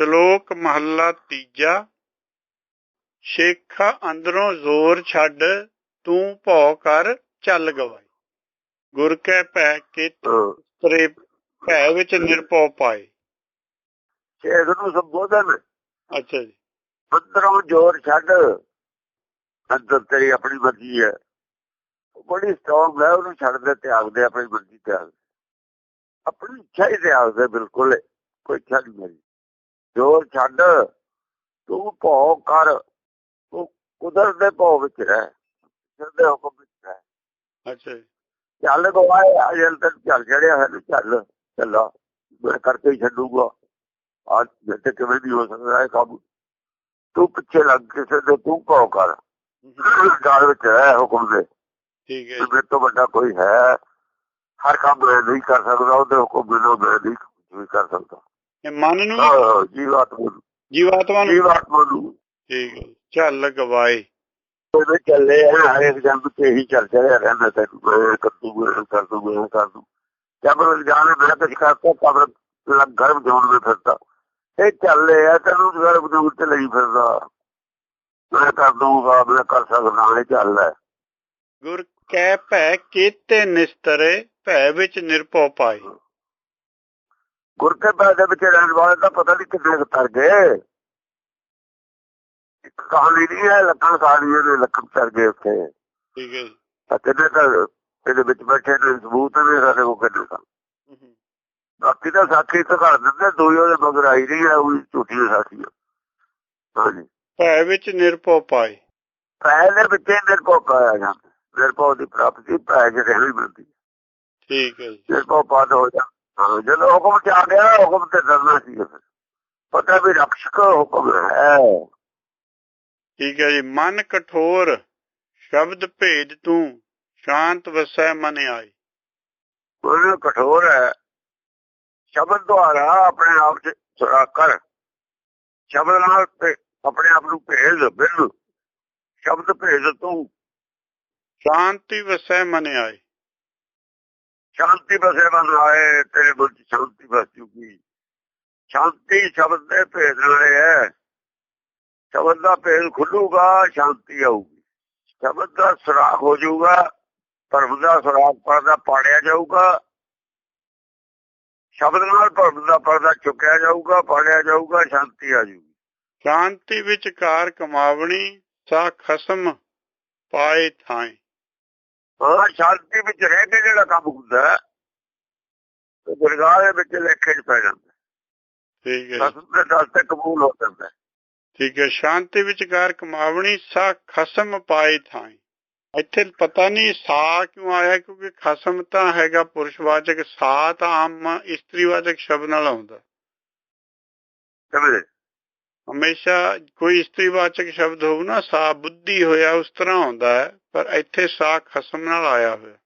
ਸ਼ਲੋਕ ਮਹੱਲਾ ਤੀਜਾ। ਸ਼ੇਖਾ ਅੰਦਰੋਂ ਜ਼ੋਰ ਛੱਡ ਤੂੰ ਭੌ ਕਰ ਚੱਲ ਗਵਾਈ। ਗੁਰ ਕੈ ਭੈ ਹਾਂ। ਤਰੇ ਭੈ ਵਿੱਚ ਨਿਰਭਉ ਪਾਏ। ਸ਼ੇਖ ਨੂੰ ਸੰਬੋਧਨ। ਅੱਛਾ ਜੀ। ਅੰਦਰੋਂ ਜ਼ੋਰ ਛੱਡ ਅੰਦਰ ਤੇਰੀ ਆਪਣੀ ਮਰਜ਼ੀ ਹੈ। ਬੜੀ ਸਟਰੋਂਗ ਹੈ ਉਹਨੂੰ ਛੱਡ ਦੇ ਤਿਆਗ ਦੇ ਆਪਣੀ ਮਰਜ਼ੀ ਤਿਆਗ। ਆਪਣੀ ਇੱਛਾ ਹੀ ਤਿਆਗ ਦੇ ਬਿਲਕੁਲ। ਕੋਈ ਨਹੀਂ ਮੇਰੀ। ਜ਼ੋਰ ਛੱਡ ਤੂੰ ਭੌ ਕਰ। ਤੂੰ ਕੁਦਰਤ ਦੇ ਭੌ ਵਿੱਚ ਰਹਿ। ਕੁਦਰਤ ਦੇ ਹੁਕਮ ਵਿੱਚ ਰਹਿ। ਅੱਛਾ ਜੀ। ਚੱਲ ਗਵਾਏ ਅਜਲ ਤੱਕ ਚੱਲ ਚੜਿਆ ਹੈ ਤੂੰ ਚੱਲ ਚੱਲਾ। ਮੈਂ ਕਰਕੇ ਛੱਡੂਗਾ। ਅੱਜ ਜਿੱਤੇ ਕਿਵੇਂ ਨਹੀਂ ਹੋ ਸਕਦਾ ਹੈ ਕਾਬੂ ਤੂੰ ਪਿੱਛੇ ਲੱਗ ਕਿਸੇ ਦੇ ਤੂੰ ਭੌ ਕਰ। ਗਾਲ ਵਿੱਚ ਹੈ ਹੁਕਮ ਦੇ। ਠੀਕ ਹੈ ਜੀ। ਮੇਰੇ ਤੋਂ ਵੱਡਾ ਕੋਈ ਹੈ। ਹਰ ਕੰਮ ਨਹੀਂ ਕਰ ਸਕਦਾ ਉਹਦੇ ਹੁਕਮ ਬਿਨਾਂ ਮੈਂ ਨਹੀਂ ਵੀ ਕਰ ਸਕਦਾ। ਇਹ ਮਨ ਨੂੰ ਜੀਵਾਤਮਾ ਨੂੰ। ਜੀਵਾਤਮਾ ਨੂੰ? ਜੀਵਾਤਮਾ ਨੂੰ। ਠੀਕ ਹੈ। ਜੀ। ਚੱਲ ਗਵਾਏ। ਉਹਦੇ ਚੱਲੇ ਆ ਹਰ ਇੱਕ ਜੰਗ ਤੇ ਇਹੀ ਚੱਲ ਚੜਿਆ ਰਹਿੰਦਾ ਤੈਨੂੰ ਮੈਂ ਕਰ ਦੂੰ ਮੈਂ ਕਰ ਦੂੰ ਮੈਂ ਕਰ ਦੂੰ ਜਬਰ ਜਾਣੇ ਮੈਂ ਕੁਝ ਕਰਤਾ ਕਬਰ ਲੱਗ ਗਰਭ ਜੋਨ ਵਿੱਚ ਫਿਰਦਾ। ਇਹ ਚੱਲੇ ਆ ਤੈਨੂੰ ਗਰਭ ਜੋਨ ਤੇ ਲਈ ਫਿਰਦਾ। ਮੈਂ ਕਰ ਦੂੰਗਾ ਮੈਂ ਕਰ ਸਕਦਾ ਇਹ ਚੱਲ ਹੈ ਗੁਰ ਕੈ ਭੈ ਕੀਤੇ ਨਿਸਤਰੇ ਭੈ ਵਿੱਚ ਨਿਰਭਉ ਪਾਏ। ਗੁਰ ਕੇ ਬਾਦ ਦੇ ਵਿੱਚ ਰਹਿਣ ਵਾਲੇ ਦਾ ਪਤਾ ਨਹੀਂ ਕਿੰਨੇ ਕੁ ਤਰ ਗਏ। ਇੱਕ ਕਹਾਣੀ ਨਹੀਂ ਹੈ ਲੱਖਾਂ ਕਹਾਣੀਆਂ ਦੇ ਲੱਖਾਂ ਤਰ ਗਏ ਉੱਥੇ। ਠੀਕ ਹੈ ਜੀ। ਤਾਂ ਕਿੰਨੇ ਤਾਂ ਇਹਦੇ ਵਿੱਚ ਬੈਠੇ ਨੇ ਸਬੂਤ ਨੇ ਸਾਡੇ ਕੋਲ ਕਿੰਨੇ ਤਾਂ। ਬਾਕੀ ਤਾਂ ਸਾਖੀ ਤਾਂ ਘੜ ਦਿੰਦੇ ਦੋਈ ਉਹਦੇ ਮਗਰ ਆਈ ਨਹੀਂ ਹੈ ਉਹ ਝੂਠੀ ਸਾਖੀ। ਆ ਹਾਂਜੀ। ਭੈ ਵਿੱਚ ਨਿਰਭਉ ਪਾਏ ਪੈ ਦੇ ਵਿੱਚ ਨਿਰਭਉ ਪਾਇਆ ਜਾਂਦਾ ਨਿਰਭਉ ਦੀ ਪ੍ਰਾਪਤੀ ਪੈ ਚ ਰਹਿਣੀ ਹੈ। ਠੀਕ ਹੈ ਜੀ। ਨਿਰਭਉ ਪਾਦ ਹੋ ਜਾ ਹਾਂ, ਜਦੋਂ ਹੁਕਮ ਚ ਆ ਗਿਆ ਹੁਕਮ ਤੇ ਡਰਨਾ ਸੀ ਪਤਾ ਵੀ ਰਕਸ਼ਕ ਹੁਕਮ ਹੈ। ਠੀਕ ਹੈ ਜੀ। ਮਨ ਕਠੋਰ ਸ਼ਬਦ ਭੇਦ ਤੂੰ ਸ਼ਾਂਤ ਵਸੈ ਮਨ ਆਏ। ਉਹ ਕਠੋਰ ਹੈ। ਸ਼ਬਦ ਦੁਆਰਾ ਆਪਣੇ ਆਪ ਚ ਸੁਰਾਖ ਕਰ। ਸ਼ਬਦ ਨਾਲ ਆਪਣੇ ਆਪ ਨੂੰ ਭੇਜ ਬਿਲ ਸ਼ਬਦ ਭੇਜ ਤੂੰ। ਸ਼ਾਂਤੀ ਵਸੈ ਮਨ ਆਏ। ਸ਼ਾਂਤੀ ਬਸੇ ਬਨ ਆਏ, ਤੇਰੇ ਮਨ ਚ ਸ਼ਾਂਤੀ ਬਸ ਚੁੱਕੀ। ਸ਼ਾਂਤੀ ਸ਼ਬਦ ਦੇ ਭੇਦ ਨਾਲੇ ਹੈ ਸ਼ਬਦ ਦਾ ਭੇਦ ਖੁੱਲੂਗਾ, ਸ਼ਾਂਤੀ ਆਊਗੀ। ਸ਼ਬਦ ਦਾ ਸੁਰਾਖ ਹੋ ਜਾਊਗਾ ਧਰਮ ਦਾ ਸੁਰਾਖ ਪਰਦਾ ਪਾੜਿਆ ਜਾਊਗਾ। ਸ਼ਬਦ ਨਾਲ ਧਰਮ ਦਾ ਪਰਦਾ ਚੁੱਕਿਆ ਜਾਊਗਾ, ਪਾੜਿਆ ਜਾਊਗਾ, ਸ਼ਾਂਤੀ ਆ ਜਾਊਗੀ। ਸ਼ਾਂਤੀ ਵਿੱਚ ਕਾਰ ਕਮਾਵਣੀ, ਸਾ ਖਸਮ ਪਾਏ ਥਾਏ। ਹਾਂ ਸ਼ਾਂਤੀ ਵਿੱਚ ਰਹਿ ਕੇ ਜਿਹੜਾ ਕੰਮ ਹੁੰਦਾ ਹੈ, ਤੇ ਗੁਰਗਾਹ ਦੇ ਵਿੱਚ ਲੇਖੇ ਚ ਪੈ ਜਾਂਦਾ ਠੀਕ ਹੈ ਜੀ। ਸਤਿ ਦੇ ਦਸ ਤੇ ਕਬੂਲ ਹੋ ਜਾਂਦਾ। ਠੀਕ ਹੈ ਸ਼ਾਂਤੀ ਵਿੱਚ ਕਾਰ ਕਮਾਵਣੀ ਸਾ ਖਸਮ ਪਾਏ ਥਾਏ ਇੱਥੇ ਪਤਾ ਨਹੀਂ ਸਾ ਕਿਉਂ ਆਇਆ ਕਿਉਂਕਿ ਖਸਮ ਤਾਂ ਹੈਗਾ ਪੁਰਸ਼ਵਾਚਕ ਸਾ ਤਾਂ ਆਮ ਇਸਤਰੀਵਾਚਕ ਸ਼ਬਦ ਨਾਲ ਆਉਂਦਾ। ਸਮਝੇ? ਹਮੇਸ਼ਾ ਕੋਈ ਇਸਤਰੀਵਾਚਕ ਸ਼ਬਦ ਹੋਊ ਨਾ ਸਾ ਬੁੱਧੀ ਹੋਇਆ ਉਸ ਤਰ੍ਹਾਂ ਆਉਂਦਾ ਹੈ। ਪਰ ਇੱਥੇ ਸਾ ਖਸਮ ਨਾਲ ਆਇਆ ਹੋਇਆ।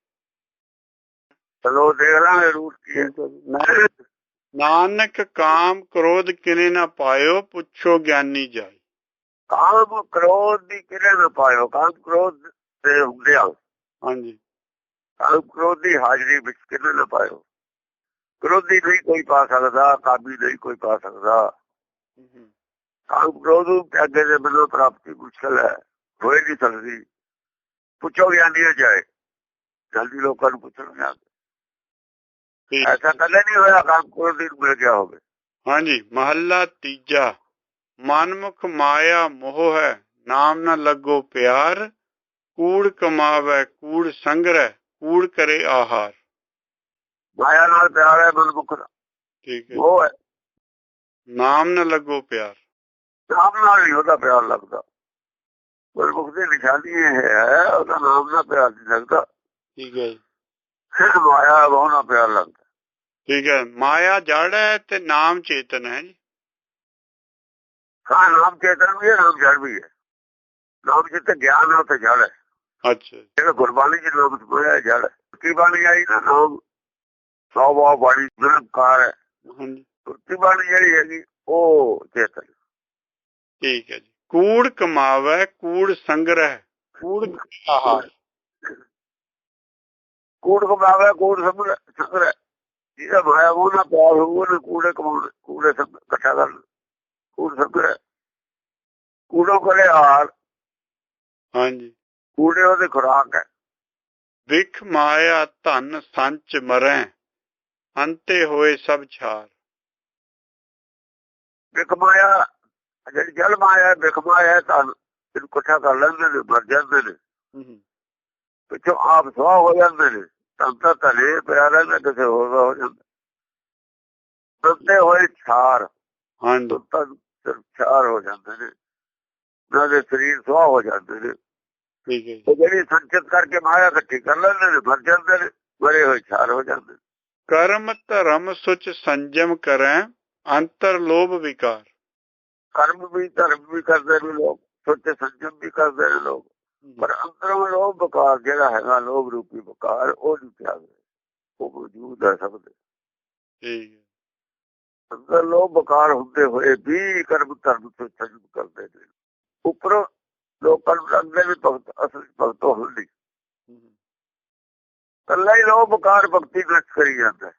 ਚਲੋ ਦੇਖ ਲਾਂਗੇ ਰੂਟ ਕੀ ਹੈ। ਨਾਨਕ ਕਾਮ ਕ੍ਰੋਧ ਕਿਨੇ ਨਾ ਪਾਇਓ ਪੁੱਛੋ ਗਿਆਨੀ ਜਾਈ। ਕਾਮ ਕ੍ਰੋਧ ਦੀ ਕਿਰੇ ਨਾ ਪਾਇਓ? ਕਾਮ ਕ੍ਰੋਧ ਤੇ ਹੁੰਦੇ ਆ। ਹਾਂਜੀ। ਕਾਮ ਕ੍ਰੋਧ ਦੀ ਹਾਜ਼ਰੀ ਵਿੱਚ ਕਿਰੇ ਨਾ ਪਾਇਓ? ਕ੍ਰੋਧੀ ਨਹੀਂ ਕੋਈ ਪਾ ਸਕਦਾ ਕਾਬੀ ਨਹੀਂ ਕੋਈ ਪਾ ਸਕਦਾ। ਕਾਮ ਕ੍ਰੋਧ ਨੂੰ ਅੱਗੇ ਦੇ ਬਿਨਾਂ ਪ੍ਰਾਪਤੀ ਮੁਸ਼ਕਲ ਹੈ। ਹੋਏ ਨਹੀਂ ਸਕਦੀ। ਪੁੱਛੋ ਗਿਆਨੀ ਜਾਏ। ਜਲਦੀ ਲੋਕਾਂ ਨੂੰ ਪੁੱਛਣਾ ਠੀਕ। ਐਸਾ ਕਦੇ ਨਹੀਂ ਹੋਇਆ ਕਾਮ ਕ੍ਰੋਧ ਦੀ ਮਿਲ ਗਿਆ ਹੋਵੇ। ਹਾਂਜੀ ਮਹੱਲਾ ਤੀਜਾ। ਮਨਮੁਖ ਮਾਇਆ ਮੋਹ ਹੈ ਨਾਮ ਨਾ ਲੱਗੋ ਪਿਆਰ। ਕੂੜ ਕਮਾਵੇ ਕੂੜ ਸੰਗਰਹਿ ਕੂੜ ਕਰੇ ਆਹਾਰ। ਮਾਇਆ ਨਾਲ ਪਿਆਰ ਹੈ ਮਨਮੁਖ ਦਾ ਠੀਕ ਹੈ। ਉਹ ਹੈ। ਨਾਮ ਨਾ ਲੱਗੋ ਪਿਆਰ। ਨਾਮ ਨਾਲ ਨਹੀਂ ਉਹਦਾ ਪਿਆਰ ਲੱਗਦਾ। ਗੁਰਮੁਖ ਦੀ ਨਿਸ਼ਾਨੀ ਇਹ ਹੈ ਉਹਦਾ ਨਾਮ ਨਾਲ ਪਿਆਰ ਨਹੀਂ ਲੱਗਦਾ। ਠੀਕ ਹੈ ਜੀ। ਸਿਰ ਮਾਇਆ ਬਹੁਣਾ ਪਿਆਰ ਲੱਗਦਾ। ਠੀਕ ਹੈ। ਮਾਇਆ ਜੜ ਹੈ ਤੇ ਨਾਮ ਚੇਤਨ ਹੈ ਜੀ। ਹਾਂ ਨਾਮ ਚੇਤਨ ਵੀ ਹੈ ਨਾਮ ਜੜ ਵੀ ਹੈ। ਨਾਮ ਜਿੱਤੇ ਗਿਆਨ ਹੈ ਉੱਥੇ ਜੜ ਹੈ। ਅੱਛਾ ਜੀ, ਜਿਹੜਾ ਗੁਰਬਾਣੀ ਚ ਨਾਮ ਸੋਇਆ ਜੜ ਕੀ ਬਾਣੀ ਆਈ ਨਾ ਨਾਮ ਸੌਵਾ ਬਾਣੀ ਨਿਰੰਕਾਰ ਹੈ। ਹਾਂਜੀ। ਬਾਣੀ ਜਿਹੜੀ ਹੈਗੀ ਉਹ ਚੇਤਨ ਠੀਕ ਹੈ ਜੀ। ਕੂੜ ਕਮਾਵੇ ਕੂੜ ਸੰਗਰਹਿ। ਕੂੜ ਕਰੇ ਆਹਾਰ ਕੂੜ ਕਮਾਵੇ ਕੂੜ ਸਕਰ ਜਿਹਦਾ ਮਾਇਆ ਉਹ ਨਾ ਪਿਆਰ ਹੋਊ ਉਹਨੇ ਕੂੜੇ ਕਮਾਉਣੇ ਕੂੜੇ ਸਭ ਇਕੱਠਾ ਕਰਨ ਖਲਿਆਰ ਹਾਂਜੀ। ਕੂੜੇ ਉਹਦੀ ਖੁਰਾਕ ਹੈ। ਵਿਖ ਮਾਇਆ ਧਨ ਸੰਚ ਮਰੈ ਅੰਤੇ ਹੋਏ ਸਭ ਛਾਰ। ਵਿਖ ਮਾਇਆ ਜਿਹੜੀ ਜਲ ਮਾਇਆ ਹੈ, ਮਾਇਆ ਹੈ ਤਾਂ ਇਹਨੂੰ ਇਕੱਠਾ ਕਰ ਲੈਂਦੇ ਨੇ ਮਰ ਜਾਂਦੇ ਨੇ। ਪਿੱਛੋਂ ਆਪ ਸਵਾਹ ਹੋ ਜਾਂਦੇ ਨੇ ਤਾਂ ਤਾਂ ਤਲੇ ਪਿਆ ਰਹਿੰਦਾ ਕਿਸੇ ਹੋਰ ਦਾ ਹੋ ਜਾਂਦਾ। ਬੰਦੇ ਹੋਏ ਛਾਰ ਹਾਂਜੀ। ਤਾਂ ਛਾਰ ਹੋ ਜਾਂਦੇ ਨੇ ਉਹਨਾਂ ਦੇ ਸਰੀਰ ਸਵਾਹ ਹੋ ਜਾਂਦੇ ਨੇ। ਠੀਕ ਹੈ ਜਿਹੜੀ ਸੰਚਿਤ ਕਰਕੇ ਮਾਇਆ ਇਕੱਠੀ ਕਰ ਲੈਂਦੇ ਨੇ ਮਰ ਜਾਂਦੇ ਨੇ ਮਰੇ ਹੋਏ ਛਾਰ ਹੋ ਜਾਂਦੇ ਨੇ। ਕਰਮ ਧਰਮ ਸੁਚ ਸੰਜਮ ਕਰੈ ਅੰਤਰ ਲੋਭ ਵਿਕਾਰ। ਕਰਮ ਵੀ ਧਰਮ ਵੀ ਕਰਦੇ ਨੇ ਲੋਕ ਸੋਚੇ ਸੰਜਮ ਵੀ ਕਰਦੇ ਨੇ ਲੋਕ। ਪਰ ਅੰਦਰੋਂ ਲੋਭ ਬਕਾਰ ਜਿਹੜਾ ਹੈਗਾ ਲੋਭ ਰੂਪੀ ਬਕਾਰ ਉਹ ਨਹੀਂ ਤਿਆਗਦੇ ਉਹ ਮੌਜੂਦ ਹੈ ਸਭ ਦੇ। ਠੀਕ ਹੈ। ਅੰਦਰ ਲੋਭ ਬਕਾਰ ਹੁੰਦੇ ਹੋਏ ਵੀ ਕਰਮ ਧਰਮ ਤੋਂ ਸੰਜਮ ਕਰਦੇ ਨੇ। ਉੱਪਰੋਂ ਲੋਕਾਂ ਨੂੰ ਲੱਗਦੇ ਵੀ ਭਗਤ ਅਸਲ ਭਗਤ ਹੁੰਦੀ। ਕੱਲਾ ਹੀ ਲੋਭ ਬਕਾਰ ਭਗਤੀ ਨਸ਼ਟ ਕਰੀ ਜਾਂਦਾ।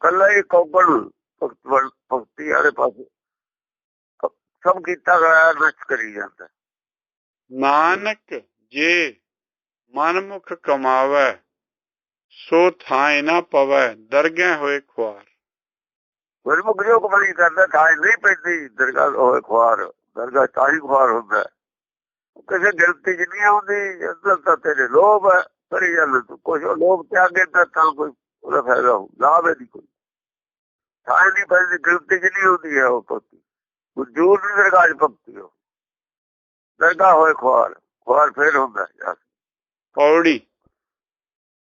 ਕੱਲਾ ਹੀ ਕੌਗਲ ਭਗਤ ਭਗਤੀ ਵਾਲੇ ਪਾਸੇ ਸਭ ਕੀਤਾ ਗਿਆ ਨਸ਼ਟ ਕਰੀ ਜਾਂਦਾ। ਨਾਨਕ ਜੇ ਮਨਮੁਖ ਕਮਾਵੈ ਸੋ ਥਾਇ ਨਾ ਪਵੈ ਦਰਗਹਿ ਹੋਏ ਖੁਆਰ ਗੁਰਮੁਖ ਜੋ ਕਮਾਈ ਕਰਦਾ ਤਾਂ ਨਹੀਂ ਪੈਂਦੀ ਦਰਗਾਹ ਹੋਏ ਖੁਆਰ ਦਰਗਾਹ ਤਾਂ ਹੀ ਖੁਆਰ ਹੁੰਦਾ। ਕਿਸੇ ਗਿਲਤੀ ਚ ਨਹੀਂ ਆਉਂਦੀ ਅੰਦਰ ਤਾਂ ਤੇਰੇ ਲੋਭ ਹੈ ਕਰੀ ਜਾਂਦਾ ਤੂੰ ਉਹ ਲੋਭ ਤਿਆਗੇ ਤਾਂ ਤਾਂ ਕੋਈ ਉਹਦਾ ਫਾਇਦਾ ਹੋ ਲਾਭ ਹੈ ਦੀ ਕੋਈ ਤਾਂ ਨਹੀਂ ਪੈਂਦੀ ਗਿਲਤੀ ਚ ਨਹੀਂ ਹੁੰਦੀ ਹੈ ਉਹ ਭਗਤੀ ਵਜੂਦ ਦੀ ਦਰਗਾਹ ਚ ਭਗਤੀ ਹੋ ਦਰਗਾਹ ਹੋਏ ਖੁਆਰ ਖੁਆਰ ਫੇਰ ਹੁੰਦਾ ਪੌੜੀ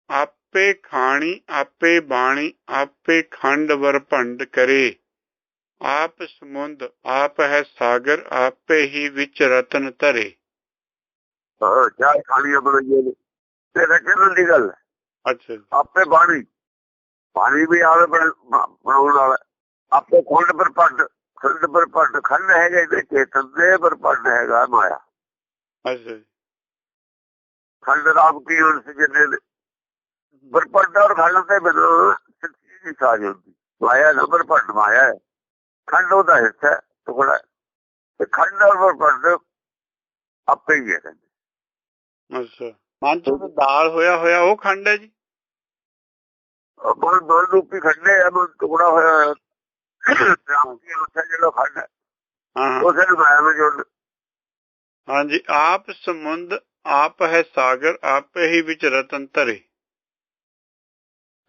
ਆਪੇ ਖਾਣੀ ਆਪੇ ਬਾਣੀ ਆਪੇ ਖੰਡ ਵਰ ਭੰਡ ਕਰੇ। ਆਪ ਸਮੁੰਦ ਆਪ ਹੈ ਸਾਗਰ ਆਪੇ ਹੀ ਵਿੱਚ ਰਤਨ ਧਰੇ। ਹਾਂ ਚਾਹ ਖਾਣੀਆਂ ਬਣਾਈਆਂ ਨੇ। ਤੇ ਰਚਨ ਦੀ ਗੱਲ। ਅੱਛਾ ਆਪੇ ਬਾਣੀ। ਪਾਣੀ ਵੀ ਆਵੇ ਬਣ- ਬਣਾਉਣ ਵਾਲਾ। ਆਪੇ ਖੰਡ ਪਰ ਪੱਟ ਖੰਡ ਪਰ ਪੱਟ ਖੰਡ ਹੈਗਾ ਇਹਦੇ ਚੇਤਨ ਦੇ ਪਰ ਪੱਟ ਹੈਗਾ ਮਾਇਆ। ਅੱਛਾ ਖੰਡ ਰਾਮ ਕੀ ਅੰਸ਼ ਜਿੰਨੇ ਨੇ। ਪਰ ਪੱਟ ਔਰ ਖੰਡ ਤੇ ਬਿਨਾਂ ਸੱਚੀ ਦੀ ਸਾਜ ਹੁੰਦੀ। ਮਾਇਆ ਨੰਬਰ ਪੱਟ ਮਾਇਆ ਹੈ। ਖੰਡ ਉਹਦਾ ਹਿੱਸਾ ਟੁਕੜਾ। ਤੇ ਖੰਡ ਔਰ ਪੱਟ ਆਪੇ ਹੀ ਹੈ। ਅੱਛਾ। ਮਨ ਤਾਂ ਦਾਲ ਹੋਇਆ ਹੋਇਆ ਉਹ ਖੰਡ ਹੈ ਜੀ? ਮਨ ਮਨ ਰੂਪੀ ਖੰਡੇ ਮਨ ਟੁਕੜਾ ਹੋਇਆ। ਰਾਮ ਕੀ ਅੰਸ਼ ਹੈ। ਜਿਹੜਾ ਖੰਡ ਹੈ ਹਾਂ ਹਾਂ ਉਸੇ ਨੂੰ ਮਾਇਆ ਵਿੱਚ ਜੁੜ। ਹਾਂਜੀ ਆਪ ਸਮੁੰਦ ਆਪ ਹੈ ਸਾਗਰ ਆਪੇ ਹੀ ਵਿੱਚ ਰਤਨ ਧਰੇ।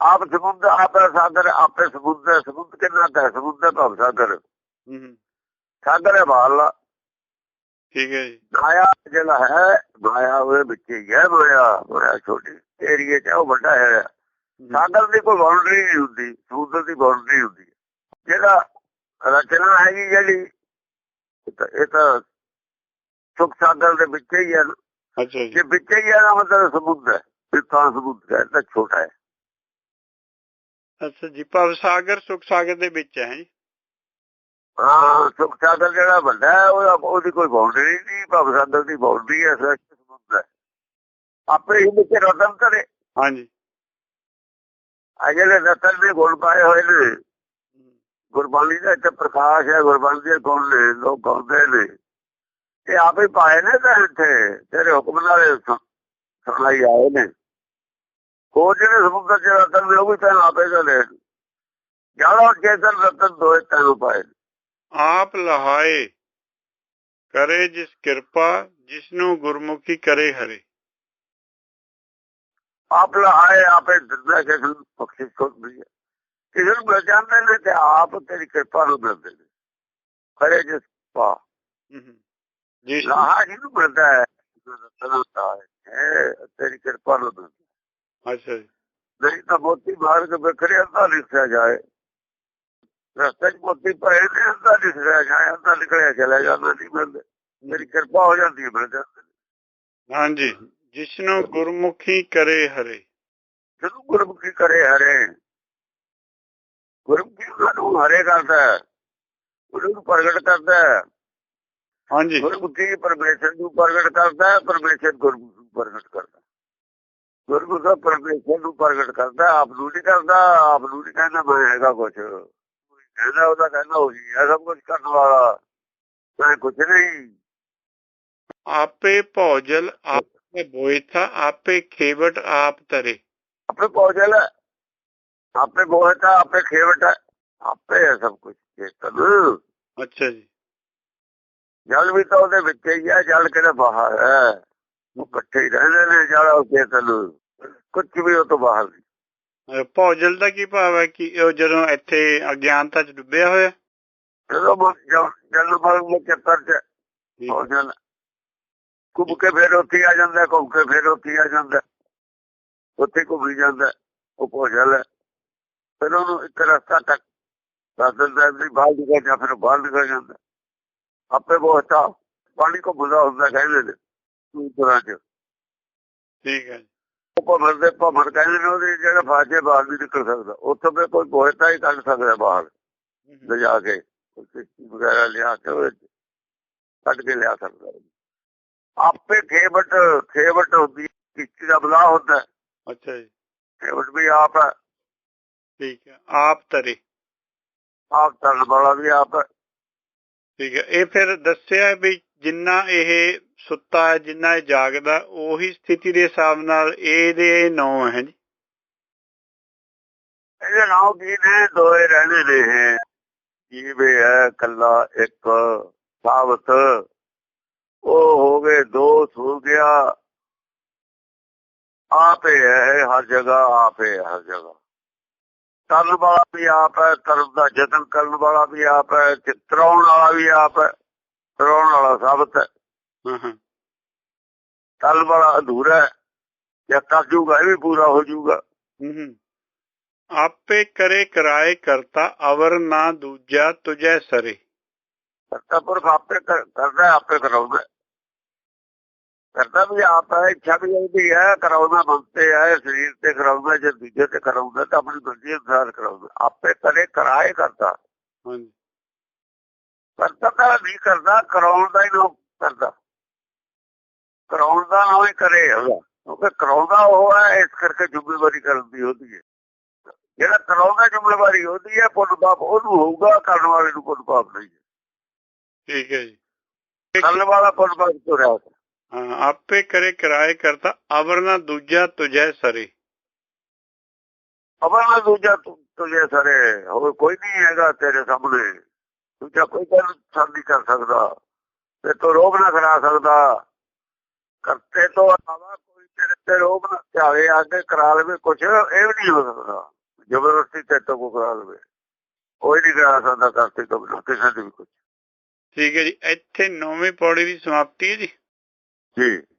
ਆਪ ਸਮੁੰਦਰ ਆਪੇ ਸਾਗਰ ਆਪੇ ਸਮੁੰਦਰ ਸਮੁੰਦਰ ਕਿੰਨਾ ਹੈ? ਸਮੁੰਦਰ ਭਵ ਸਾਗਰ। ਹੂੰ ਹੂੰ, ਸਾਗਰ ਹੈ ਬਾਹਰਲਾ ਠੀਕ ਹੈ ਜੀ। ਮਾਇਆ ਜਿਹੜਾ ਹੈ ਮਾਇਆ ਉਹਦੇ ਵਿੱਚ ਹੀ ਹੈ ਮਾਇਆ ਛੋਟੀ ਏਰੀਏ ਚ ਹੈ, ਉਹ ਵੱਡਾ ਹੈ। ਸਾਗਰ ਦੀ ਕੋਈ ਬਾਉਂਡਰੀ ਨਹੀਂ ਹੁੰਦੀ ਸਮੁੰਦਰ ਦੀ ਬਾਉਂਡਰੀ ਹੁੰਦੀ। ਹੈ ਜਿਹੜਾ ਰਚਨਾ ਹੈਗੀ ਜਿਹੜੀ ਇਹ ਤਾਂ- ਸੁਖ ਸਾਗਰ ਦੇ ਵਿੱਚ ਹੀ ਹੈ। ਅੱਛਾ ਜੀ। ਜੇ ਵਿੱਚ ਹੀ ਹੈ ਨਾ ਮਤਲਬ ਸਮੁੰਦਰ ਹੈ ਤਾਂ ਸਮੁੰਦਰ ਹੈ ਤਾਂ ਛੋਟਾ ਹੈ। ਅੱਛਾ ਜੀ ਭਵ ਸਾਗਰ ਸੁਖ ਸਾਗਰ ਦੇ ਵਿੱਚ ਹੈ ਜੀ। ਹਾਂ ਸੁਖ ਸਾਗਰ ਜਿਹੜਾ ਵੱਡਾ ਹੈ ਉਹਦਾ ਕੋਈ ਬਾਉਂਡਰੀ ਨਹੀਂ ਭਵ ਸਾਗਰ ਦੀ ਬਾਉਂਡਰੀ ਹੈ ਸੱਚ ਸਮੁੰਦਰ ਹੈ। ਆਪੇ ਹੀ ਵਿੱਚ ਰਤਨ ਕਰੇ। ਹਾਂਜੀ। ਜਿਹੜੇ ਰਤਨ ਦੇ ਗੁਣ ਪਾਏ ਹੋਏ ਨੇ ਗੁਰਬਾਣੀ ਦਾ ਇੱਥੇ ਪ੍ਰਕਾਸ਼ ਹੈ ਗੁਰਬਾਣੀ ਦੇ ਗੁਣ ਨੇ ਲੋਕ ਗਾਉਂਦੇ ਨੇ। ਇਹ ਆਪੇ ਪਾਏ ਨੇ ਤਾਂ ਇੱਥੇ ਤੇਰੇ ਹੁਕਮ ਨਾਲ ਸੁਣਾਈ ਆਏ ਨੇ। ਹੋਰ ਜਿਹੜੇ ਸਮੁੰਦਰ ਚ ਰਤਨ ਨੇ ਉਹ ਵੀ ਤਾਂ ਆਪੇ ਦਾ ਲੈ ਜ਼ਿਆਦਾ ਚੇਤਨ ਰਤਨ ਦੋਏ ਤੈਨੂੰ ਪਾਏ ਨੇ। ਆਪ ਲਹਾਏ ਕਰੇ ਜਿਸ ਕਿਰਪਾ ਜਿਸਨੂੰ ਗੁਰਮੁਖੀ ਕਰੇ ਹਰੇ। ਆਪ ਲਹਾਏ ਆਪੇ ਕਿਸੇ ਨੂੰ ਬਖਸ਼ਿਸ਼ ਹੁੰਦੀ ਹੈ। ਕਿਸੇ ਨੂੰ ਮਿਲ ਜਾਂਦੇ ਨੇ ਤੇ ਆਪ ਤੇਰੀ ਕਿਰਪਾ ਨੂੰ ਮਿਲਦੇ ਨੇ। ਖਰੇ ਜਿਸ ਪਾ। ਹੂੰ ਹੂੰ। ਜਿਸ ਲਾਹਾ ਜਿਹਨੂੰ ਮਿਲਦਾ ਹੈ। ਤੇਰੀ ਕਿਰਪਾ ਨੂੰ ਮਿਲਦਾ ਅੱਛਾ ਜੀ। ਨਹੀਂ ਤਾਂ ਮੋਤੀ ਮਾਰ ਕੇ ਬਖਰੇ ਅੰਦਾ ਲਿਖਿਆ ਜਾਏ। ਰਸਤੇ 'ਚ ਮੋਤੀ ਪਏ ਨੇ ਅੰਦਾ ਲਿਖਿਆ ਜਾਏ ਅੰਦਾ ਨਿਕਲਿਆ ਚਲਾ ਜਾਂਦਾ ਨਹੀਂ ਮਿਲਦੇ। ਮੇਰੀ ਕਿਰਪਾ ਹੋ ਜਾਂਦੀ ਹੈ ਮਿਲ ਜਾਂਦੇ ਨੇ। ਹਾਂਜੀ। ਜਿਸਨੂੰ ਗੁਰਮੁਖੀ ਕਰੇ ਹਰੇ। ਜਦੋਂ ਗੁਰਮੁਖੀ ਕਰੇ ਹਰੇ ਗੁਰਮੁਖੀ ਉਹਨਾਂ ਨੂੰ ਹਰੇ ਕਰਦਾ ਉਹਨੂੰ ਪ੍ਰਗਟ ਕਰਦਾ ਹਾਂਜੀ। ਗੁਰਮੁਖੀ ਪਰਮੇਸ਼ਰ ਨੂੰ ਪ੍ਰਗਟ ਕਰਦਾ ਪਰਮੇਸ਼ਰ ਗੁਰਮੁਖ ਨੂੰ ਪ੍ਰਗਟ ਕਰਦਾ। ਗੁਰਮੁਖ ਦਾ ਪਰਮੇਸ਼ਰ ਨੂੰ ਪ੍ਰਗਟ ਕਰਦਾ ਆਪ ਨੂੰ ਨਹੀਂ ਕਰਦਾ ਆਪ ਨੂੰ ਨਹੀਂ ਕਹਿੰਦਾ ਮੈਂ ਹੈਗਾ ਕੁਛ। ਕਹਿੰਦਾ ਉਹਦਾ ਕਹਿੰਦਾ ਉਹੀ ਹੈ ਸਭ ਕੁਝ ਕਰਨ ਵਾਲਾ। ਮੈਂ ਕੁਝ ਨਹੀਂ। ਆਪੇ ਭੋਜਲ ਆਪੇ ਬੋਇਥਾ ਆਪੇ ਖੇਵਟ ਆਪ ਤਰੇ। ਆਪੇ ਹੈ। ਆਪੇ ਗੋਹਤ ਹੈ ਆਪੇ ਖੇਵਟ ਹੈ ਆਪੇ ਹੈ ਸਭ ਕੁਝ ਚੇਤਨ ਅੱਛਾ ਜੀ। ਜਲ ਵੀ ਤਾਂ ਉਹਦੇ ਵਿੱਚ ਹੀ ਹੈ ਜਲ ਕਿਹੜਾ ਬਾਹਰ ਹੈ ਉਹ ਇਕੱਠੇ ਹੀ ਰਹਿੰਦੇ ਨੇ ਜਲ ਉਹ ਚੇਤਨ ਕੁਝ ਵੀ ਉਹ ਤੋਂ ਬਾਹਰ ਨਹੀਂ। ਭੋਜਲ ਦਾ ਕੀ ਭਾਵ ਹੈ ਕਿ ਉਹ ਜਦੋਂ ਇੱਥੇ ਅਗਿਆਨਤਾ ਚ ਡੁੱਬਿਆ ਹੋਇਆ? ਜਦੋਂ ਜਲ ਮਲ ਦੇ ਚੱਕਰ ਚ ਹੋ ਜਲ ਘੁੰਮ ਕੇ ਫਿਰ ਉੱਥੇ ਆ ਜਾਂਦਾ ਘੁੰਮ ਕੇ ਫਿਰ ਉੱਥੇ ਆ ਜਾਂਦਾ। ਉੱਥੇ ਘੁੰਮੀ ਜਾਂਦਾ ਉਹ ਭੋਜਲ ਹੈ। ਫਿਰ ਉਹਨੂੰ ਇੱਕ ਰਸਤਾ ਤੱਕ ਦੱਸ ਦਿੰਦਾ ਵੀ ਬਾਹਰ ਨਿਕਲ ਜਾ ਫਿਰ ਬਾਹਰ ਨਿਕਲ ਜਾਂਦਾ। ਆਪੇ ਬਹੁਤਾ ਪਾਣੀ ਕੋ ਬੁਝਾ ਹੁੰਦਾ ਕਹਿੰਦੇ ਨੇ ਦੂਰਾਂ ਚ। ਠੀਕ ਹੈ। ਉਹ ਭਮਰ ਦੇ ਭਮਰ ਕਹਿੰਦੇ ਨੇ ਉਹਦੀ ਜਿਹੜਾ ਫਾਜੇ ਬਾਹਰ ਨਹੀਂ ਨਿਕਲ ਸਕਦਾ। ਉੱਥੋਂ ਫਿਰ ਕੋਈ ਬਹੁਤਾ ਹੀ ਕੱਢ ਸਕਦਾ ਬਾਹਰ ਲਿਜਾ ਕੇ ਵਗੈਰਾ ਲਿਆ ਕੇ ਉਹ ਕੱਢ ਕੇ ਲਿਆ ਸਕਦਾ। ਆਪੇ ਖੇਵਟ ਖੇਵਟ ਹੁੰਦੀ ਕਿਸ਼ਤੀ ਦਾ ਬਲਾ ਹੁੰਦਾ। ਅੱਛਾ ਜੀ। ਖੇਵਟ ਵੀ ਆਪ ਹੈ। ਠੀਕ ਹੈ ਆਪ ਤਰੇ ਆਪ ਤਰਨ ਵਾਲਾ ਵੀ ਆਪ ਹੈ। ਠੀਕ ਹੈ ਇਹ ਫਿਰ ਦੱਸਿਆ ਵੀ ਜਿੰਨਾ ਇਹ ਸੁੱਤਾ ਹੈ ਜਿੰਨਾ ਇਹ ਜਾਗਦਾ ਉਹੀ ਸਥਿਤੀ ਦੇ ਹਿਸਾਬ ਨਾਲ ਇਹਦੇ ਨੌ ਹੈ ਜੀ। ਇਹਦੇ ਨਾਮ ਕੀ ਨੇ? ਦੋਏ ਰਹਿਣੇ ਨੇ ਜੀਵੇ ਹੈ ਕੱਲਾ ਇੱਕ ਸਾਬਤ। ਉਹ ਹੋ ਗਏ ਦੋ ਸੋ ਗਿਆ ਆਪੇ ਹੈ ਹਰ ਜਗ੍ਹਾ ਆਪੇ ਹੈ ਹਰ ਜਗ੍ਹਾ। ਕਰਨ ਵਾਲਾ ਵੀ ਆਪ ਹੈ ਕਰਨ ਦਾ ਯਤਨ ਕਰਨ ਵਾਲਾ ਵੀ ਆਪ ਹੈ ਚਿਤਰਾਉਣ ਵਾਲਾ ਵੀ ਆਪ ਹੈ ਤਰਾਉਣ ਵਾਲਾ ਸਾਬਤ ਹੈ। ਹਾਂ ਹਾਂ। ਕਰਨ ਵਾਲਾ ਅਧੂਰਾ ਹੈ ਜਾਂ ਕਰ ਜੂਗਾ ਇਹ ਵੀ ਪੂਰਾ ਹੋ ਜੂਗਾ। ਆਪੇ ਕਰੇ ਕਰਾਏ ਕਰਤਾ ਅਵਰ ਨਾ ਦੂਜਾ ਤੁਝੈ ਸਰੇ। ਕਰਤਾ ਪੁਰਖ ਆਪੇ ਕਰ- ਕਰਦਾ ਆਪੇ ਕਰਾਉਂਦਾ। ਕਰਦਾ ਵੀ ਆਪ ਹੈ ਇੱਛਾ ਵੀ ਉਹਦੀ ਹੈ ਕਰਾਉਂਦਾ ਮੰਗਤੇ ਹੈ ਸਰੀਰ ਤੇ ਕਰਾਉਂਦਾ ਜੇ ਦੂਜੇ ਤੇ ਕਰਾਉਂਦਾ ਤਾਂ ਆਪਣੀ ਮਰਜ਼ੀ ਅਨੁਸਾਰ ਕਰਾਉਂਦਾ। ਆਪੇ ਕਰੇ ਕਰਾਏ ਕਰਦਾ। ਹਾਂਜੀ। ਕਰਤਾ ਤਾਂ ਨਹੀਂ ਕਰਦਾ ਕਰਾਉਣ ਦਾ ਹੀ ਨਾ ਕਰਦਾ। ਕਰਾਉਣ ਦਾ ਨਾ ਹੀ ਕਰੇ ਉਹਦਾ ਕਿਉਂਕਿ ਕਰਾਉਂਦਾ ਉਹ ਹੈ ਇਸ ਕਰਕੇ ਜ਼ਿੰਮੇਵਾਰੀ ਕਰਨ ਦੀ ਉਹਦੀ ਹੈ। ਜਿਹੜਾ ਕਰਾਉਂਦਾ ਜ਼ਿੰਮੇਵਾਰੀ ਉਹਦੀ ਹੈ ਪੁੰਨ ਪਾਪ ਉਹਨੂੰ ਹੋਊਗਾ ਕਰਨ ਵਾਲੇ ਨੂੰ ਪੁੰਨ ਪਾਪ ਨਹੀਂ ਠੀਕ ਹੈ ਜੀ। ਕਰਨ ਵਾਲਾ ਪੁੰਨ ਪਾਪ ਤੋਂ ਰਿਹਾ ਆਪੇ ਕਰੇ ਕਰਾਏ ਕਰਤਾ ਅਵਰ ਨਾ ਦੂਜਾ ਤੁਝੈ ਸਰੇ। ਅਬਰ ਨਾ ਦੂਜਾ ਤੁਝੇ ਸਾਰੇ ਹੋਰ ਕੋਈ ਨਹੀਂ ਹੈਗਾ ਤੇਰੇ ਸਾਹਮਣੇ। ਦੂਜਾ ਕੋਈ ਗੱਲ ਨਹੀਂ ਕਰ ਸਕਦਾ ਤੇ ਤੋ ਰੋਗ ਨਾ ਕਰਾ ਸਕਦਾ। ਕਰਤੇ ਤੋਂ ਇਲਾਵਾ ਕੋਈ ਤੇਰੇ ਤੇ ਰੋਗ ਨਾ ਚਾਵੇ ਆਗੇ ਕਰਾ ਲਵੇ ਕੁਛ ਇਹ ਵੀ ਨਹੀਂ ਹੋ ਸਕਦਾ। ਜ਼ਬਰਦਸਤੀ ਤੇ ਤੋਂ ਕਰਾ ਲਵੇ। ਕੋਈ ਨਹੀਂ ਕਰਾ ਸਕਦਾ ਕਰਤੇ ਤੋਂ ਕਿਸੇ ਦੇ ਵੀ ਕੁਛ। ਠੀਕ ਹੈ ਜੀ ਇੱਥੇ ਨੌਵੀਂ ਪੌੜੀ ਦੀ ਸਮਾਪਤੀ ਹੈ ਜੀ। ਜੀ